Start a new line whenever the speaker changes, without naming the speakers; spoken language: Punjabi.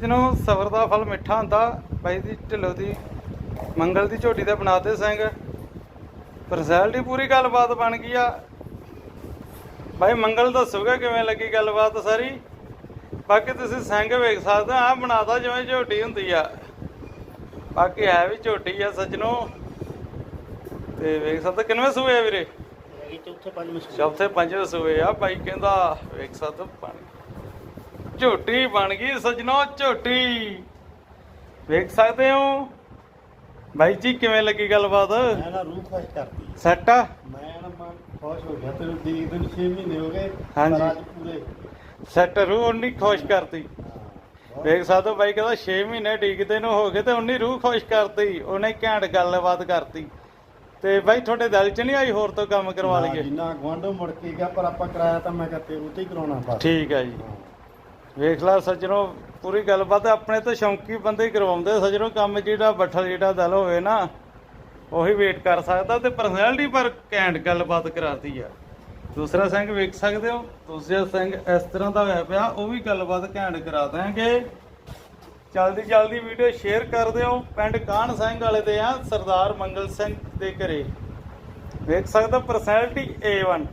ਜਿਹਨੂੰ ਸਬਰ ਦਾ ਫਲ ਮਿੱਠਾ ਹੁੰਦਾ ਬਾਈ ਦੀ ਢਿੱਲੋਂ ਦੀ ਮੰਗਲ ਦੀ ਝੋਟੀ ਤੇ ਬਣਾਤੇ ਸਿੰਘ। ਪਰਸੈਲਟੀ ਪੂਰੀ ਗੱਲਬਾਤ ਬਣ ਗਈ ਆ। ਬਾਈ ਮੰਗਲ ਦੱਸੋਗੇ ਕਿਵੇਂ ਲੱਗੀ ਗੱਲਬਾਤ ਸਾਰੀ? ਬਾਕੀ ਤੁਸੀਂ ਸਿੰਘ ਵੇਖ ਸਕਦੇ ਆ ਬਣਾਤਾ ਜਿਵੇਂ ਝੋਟੀ ਹੁੰਦੀ ਆ। ਬਾਕੀ ਹੈ ਵੀ ਝੋਟੀ ਆ ਸੱਜਣੋ। ਤੇ ਵੇਖ ਸਕਦੇ ਕਿੰਨਵੇਂ ਸੂਏ ਆ ਵੀਰੇ?
ਇਹ ਚੌਥੇ ਪੰਜਵੇਂ ਸੂਏ।
ਆ। ਬਾਈ ਕਹਿੰਦਾ ਵੇਖ ਸਕਦੇ ਬਣ ਝੋਟੀ ਬਣ ਗਈ ਸੱਜਣੋ ਝੋਟੀ। ਵੇਖ ਸਕਦੇ ਹੋ? ਬਾਈ ਜੀ ਕਿਵੇਂ ਲੱਗੀ ਗੱਲਬਾਤ?
ਮੈਂ ਨਾ ਰੂਹ ਖੁਸ਼ ਕਰਤੀ
ਸੈੱਟ ਆ?
ਮੈਂ ਨਾ ਮਨ ਖੁਸ਼ ਹੋ ਗਿਆ ਤੈਨੂੰ ਦੀ ਦਿਨ 6 ਮਹੀਨੇ ਹੋ ਗਏ
ਹਾਂਜੀ।
ਪਰ ਅੱਜ ਪੂਰੇ।
ਸੈੱਟ ਰੂਹ ਉਨੀ ਖੁਸ਼ ਕਰਤੀ।
ਹਾਂ,
ਵੇਖ ਸਕਦੇ ਹੋ ਬਾਈ ਕਹਿੰਦਾ 6 ਮਹੀਨੇ ਡੀਕਦੇ ਨੂੰ ਹੋ ਗਏ ਤੇ ਉਨੀ ਰੂਹ ਖੁਸ਼ ਕਰਤੀ ਉਹਨੇ ਘੈਂਟ ਗੱਲਬਾਤ ਕਰਤੀ। ਤੇ ਬਾਈ ਤੁਹਾਡੇ ਦਿਲ 'ਚ ਨਹੀਂ ਆਈ ਹੋਰ ਤੋਂ ਕੰਮ ਕਰਵਾ
ਨਾ
ਲਈਏ?
ਜਿੰਨਾ ਗਵਾਂਢੋਂ ਮੁੜ ਕੇ ਗਿਆ ਪਰ ਆਪਾਂ ਕਰਾਇਆ ਤਾਂ ਮੈਂ ਕਿਹਾ ਤੇ ਉੱਤੇ ਹੀ ਕਰਾਉਣਾ ਬਸ।
ਠੀਕ ਹੈ ਜੀ। ਵੇਖ ਲਾ ਸੱਜਣੋ, ਪੂਰੀ ਗੱਲਬਾਤ ਆਪਣੇ ਤੋਂ ਸ਼ੌਂਕੀ ਬੰਦੇ ਹੀ ਕਰਵਾਉਂਦੇ ਸੱਜਣੋ, ਕੰਮ ਜਿਹੜਾ ਬੱਠਲ ਜਿਹੜਾ ਦਲ ਹੋਵੇ ਨਾ, ਉਹੀ ਵੇਟ ਕਰ ਸਕਦਾ ਤੇ ਪਰਸਨੈਲਿਟੀ ਪਰ ਘੈਂਟ ਗੱਲਬਾਤ ਕਰਾਤੀ ਆ। ਦੂਸਰਾ ਸਿੰਘ ਵੇਖ ਸਕਦੇ ਹੋ, ਦੂਸਰਾ ਸਿੰਘ ਇਸ ਤਰ੍ਹਾਂ ਦਾ ਹੋਇਆ ਪਿਆ, ਉਹ ਵੀ ਗੱਲਬਾਤ ਘੈਂਟ ਕਰਾ ਦਾਂਗੇ ਜਲਦੀ ਜਲਦੀ ਵੀਡੀਓ ਸ਼ੇਅਰ ਕਰ ਦਿਓ। ਪਿੰਡ ਕਾਹਨ ਸਿੰਘ ਵਾਲੇ ਦੇ ਆ, ਸਰਦਾਰ ਮੰਗਲ ਸਿੰਘ ਦੇ ਘਰੇ। ਵੇਖ ਸਕਦਾ ਪਰਸਨੈਲਿਟੀ A1